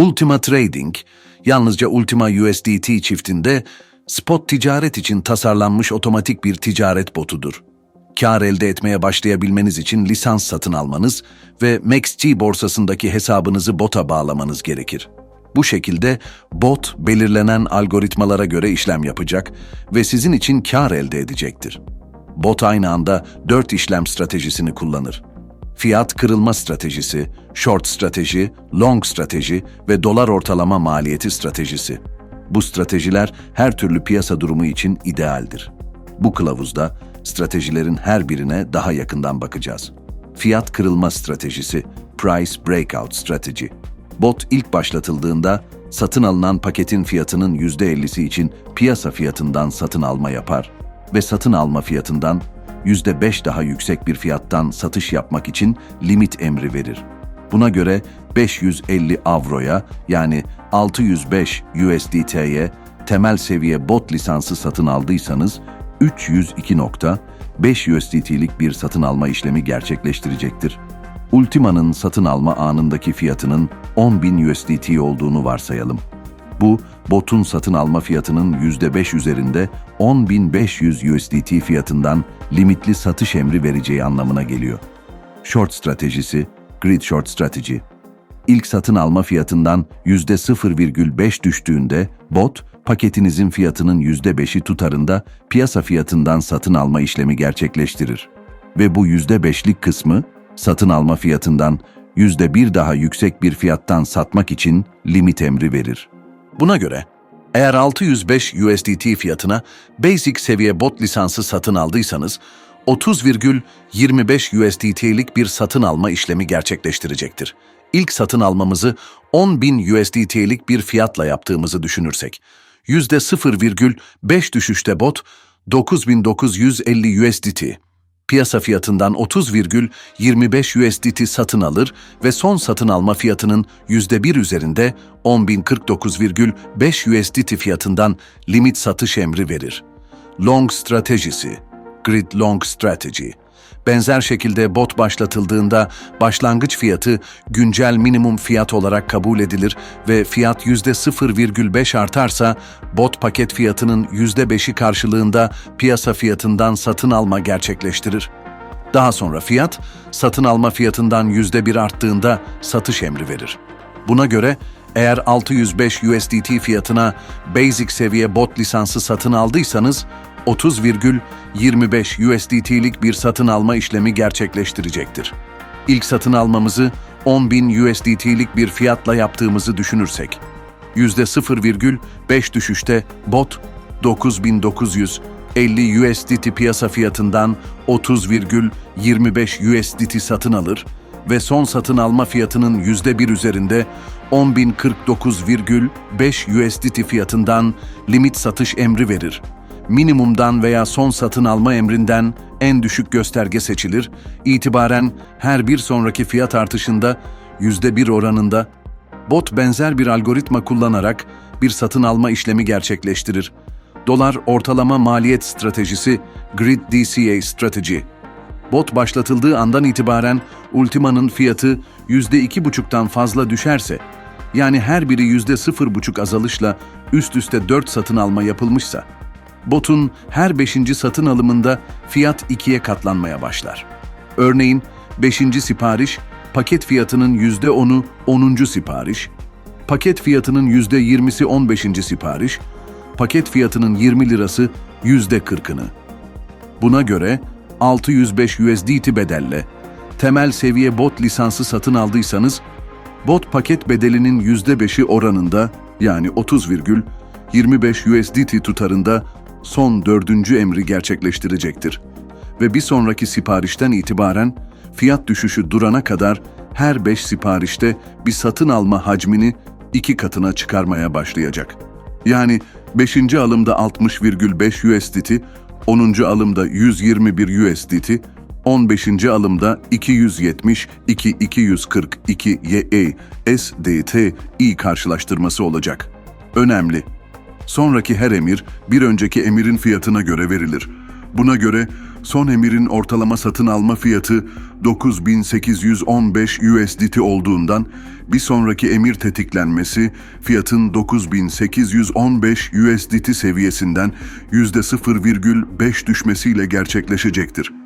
Ultima Trading, yalnızca Ultima USDT çiftinde spot ticaret için tasarlanmış otomatik bir ticaret botudur. Kar elde etmeye başlayabilmeniz için lisans satın almanız ve MaxG borsasındaki hesabınızı bota bağlamanız gerekir. Bu şekilde bot belirlenen algoritmalara göre işlem yapacak ve sizin için kar elde edecektir. Bot aynı anda 4 işlem stratejisini kullanır. Fiyat kırılma stratejisi, short strateji, long strateji ve dolar ortalama maliyeti stratejisi. Bu stratejiler her türlü piyasa durumu için idealdir. Bu kılavuzda stratejilerin her birine daha yakından bakacağız. Fiyat kırılma stratejisi, price breakout strategy. Bot ilk başlatıldığında satın alınan paketin fiyatının %50'si için piyasa fiyatından satın alma yapar ve satın alma fiyatından %5 daha yüksek bir fiyattan satış yapmak için limit emri verir. Buna göre 550 avroya yani 605 USDT'ye temel seviye bot lisansı satın aldıysanız 302.5 USDT'lik bir satın alma işlemi gerçekleştirecektir. Ultima'nın satın alma anındaki fiyatının 10.000 USDT olduğunu varsayalım. Bu, botun satın alma fiyatının %5 üzerinde 10.500 USDT fiyatından limitli satış emri vereceği anlamına geliyor. Short stratejisi, Grid Short Strategy. İlk satın alma fiyatından %0,5 düştüğünde bot, paketinizin fiyatının %5'i tutarında piyasa fiyatından satın alma işlemi gerçekleştirir. Ve bu %5'lik kısmı satın alma fiyatından %1 daha yüksek bir fiyattan satmak için limit emri verir. Buna göre eğer 605 USDT fiyatına basic seviye bot lisansı satın aldıysanız 30,25 USDT'lik bir satın alma işlemi gerçekleştirecektir. İlk satın almamızı 10.000 USDT'lik bir fiyatla yaptığımızı düşünürsek, %0,5 düşüşte bot 9.950 USDT, piyasa fiyatından 30,25 USDT satın alır ve son satın alma fiyatının %1 üzerinde 10.049,5 USDT fiyatından limit satış emri verir. Long stratejisi, Grid Long Strategy. Benzer şekilde bot başlatıldığında başlangıç fiyatı güncel minimum fiyat olarak kabul edilir ve fiyat %0,5 artarsa bot paket fiyatının %5'i karşılığında piyasa fiyatından satın alma gerçekleştirir. Daha sonra fiyat, satın alma fiyatından %1 arttığında satış emri verir. Buna göre eğer 605 USDT fiyatına basic seviye bot lisansı satın aldıysanız 30,25 USDT'lik bir satın alma işlemi gerçekleştirecektir. İlk satın almamızı 10.000 USDT'lik bir fiyatla yaptığımızı düşünürsek, %0,5 düşüşte bot 9.950 USDT piyasa fiyatından 30,25 USDT satın alır ve son satın alma fiyatının %1 üzerinde 10.049,5 USDT fiyatından limit satış emri verir minimumdan veya son satın alma emrinden en düşük gösterge seçilir, itibaren her bir sonraki fiyat artışında %1 oranında bot benzer bir algoritma kullanarak bir satın alma işlemi gerçekleştirir. Dolar ortalama maliyet stratejisi Grid DCA Strategy. Bot başlatıldığı andan itibaren Ultima'nın fiyatı %2,5'tan fazla düşerse, yani her biri %0,5 azalışla üst üste 4 satın alma yapılmışsa, botun her beşinci satın alımında fiyat ikiye katlanmaya başlar. Örneğin beşinci sipariş, paket fiyatının yüzde onu onuncu sipariş, paket fiyatının yüzde yirmisi on beşinci sipariş, paket fiyatının 20 lirası yüzde kırkını. Buna göre 605 USDT bedelle temel seviye bot lisansı satın aldıysanız, bot paket bedelinin %5'i oranında yani 30,25 USDT tutarında son dördüncü emri gerçekleştirecektir. Ve bir sonraki siparişten itibaren fiyat düşüşü durana kadar her beş siparişte bir satın alma hacmini iki katına çıkarmaya başlayacak. Yani 5. alımda 60,5 USDT, 10. alımda 121 USDT, 15. alımda 272 242 YE SDT i karşılaştırması olacak. Önemli. Sonraki her emir bir önceki emirin fiyatına göre verilir. Buna göre son emirin ortalama satın alma fiyatı 9815 USDT olduğundan bir sonraki emir tetiklenmesi fiyatın 9815 USDT seviyesinden %0,5 düşmesiyle gerçekleşecektir.